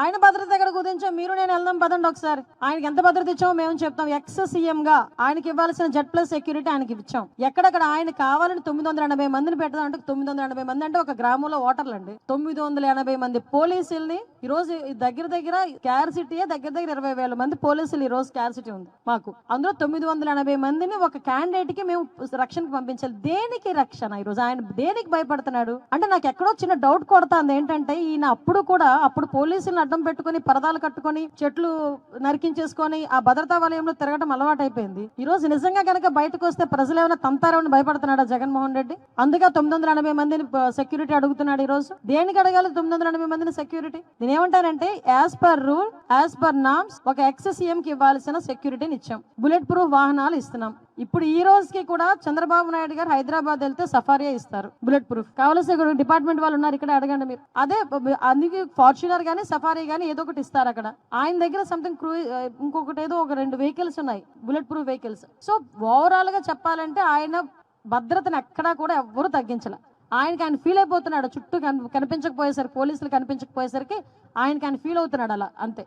ఆయన భద్రత ఎక్కడ కుదించాం మీరు నేను వెళ్దాం పదండి ఒకసారి. ఆయనకి ఎంత భద్రత ఇచ్చామో మేము చెప్తాం. ఎక్స్ సీఎం గా ఆయనకి ఇవ్వాల్సిన జెడ్ ప్లస్ సెక్యూరిటీ ఆయనకి ఇచ్చాం. ఎక్కడక్కడ ఆయన కావాలని తొమ్మిది వందల ఎనభై మందిని పెట్టడం అంటే తొమ్మిది వందల ఎనభై మంది అంటే ఒక గ్రామంలో ఓటర్లు అండి తొమ్మిది వందల ఎనభై మంది పోలీసుల్ని ఈ రోజు ఈ దగ్గర దగ్గర క్యార్ సిటీయే దగ్గర దగ్గర ఇరవై వేల మంది పోలీసులు ఈ రోజు క్యార్ సిటీ ఉంది మాకు. అందులో తొమ్మిది వందల ఎనభై మందిని ఒక క్యాండిడేట్కి మేము రక్షణకు పంపించాలి. దేనికి రక్షణ ఈ రోజు? ఆయన దేనికి భయపడుతున్నాడు? అంటే నాకు ఎక్కడో చిన్న డౌట్ కొడతాంది. ఏంటంటే ఈయన అప్పుడు కూడా అప్పుడు పోలీసులను అడ్డం పెట్టుకొని పరదాలు కట్టుకొని చెట్లు నరికించేసుకొని ఆ భద్రతా వలయంలో తిరగడం అలవాటు అయిపోయింది ఈ రోజు నిజంగా కనుక బయటకు వస్తే ప్రజలు ఏమైనా తంతారని భయపడుతున్నాడా జగన్మోహన్ రెడ్డి? అందుకే తొమ్మిది వందల ఎనభై మందిని సెక్యూరిటీ అడుగుతున్నాడు ఈ రోజు. దేనికి అడగాలి తొమ్మిది వందల ఎనభై మందిని సెక్యూరిటీ ఏమంటారంటే as per rule as per norms ఒక ఎక్స్ సీఎం కి ఇవ్వాల్సిన సెక్యూరిటీని ఇచ్చాం. బుల్లెట్ ప్రూఫ్ వాహనాలు ఇస్తున్నాం. ఇప్పుడు ఈ రోజుకి కూడా చంద్రబాబు నాయుడు గారు హైదరాబాద్ వెళ్తే సఫారియా ఇస్తారు బుల్లెట్ ప్రూఫ్ కావాల్సిన డిపార్ట్మెంట్ వాళ్ళు ఉన్నారు ఇక్కడ అడగండి మీరు. అదే అందుకే ఫార్చునర్ గానీ సఫారీ గానీ ఏదో ఒకటి ఇస్తారు అక్కడ. ఆయన దగ్గర సంథింగ్ క్రూ ఇంకొకటి ఏదో ఒక రెండు వెహికల్స్ ఉన్నాయి బుల్లెట్ ప్రూఫ్ వెహికల్స్ సో ఓవరాల్గా చెప్పాలంటే ఆయన భద్రతను ఎక్కడా కూడా ఎవ్వరూ తగ్గించలే. ఆయనకి ఆయన ఫీల్ అయిపోతున్నాడు. చుట్టూ కనిపించకపోయేసరికి పోలీసులు కనిపించకపోయేసరికి ఆయనకి ఆయన ఫీల్ అవుతున్నాడు అలా అంతే.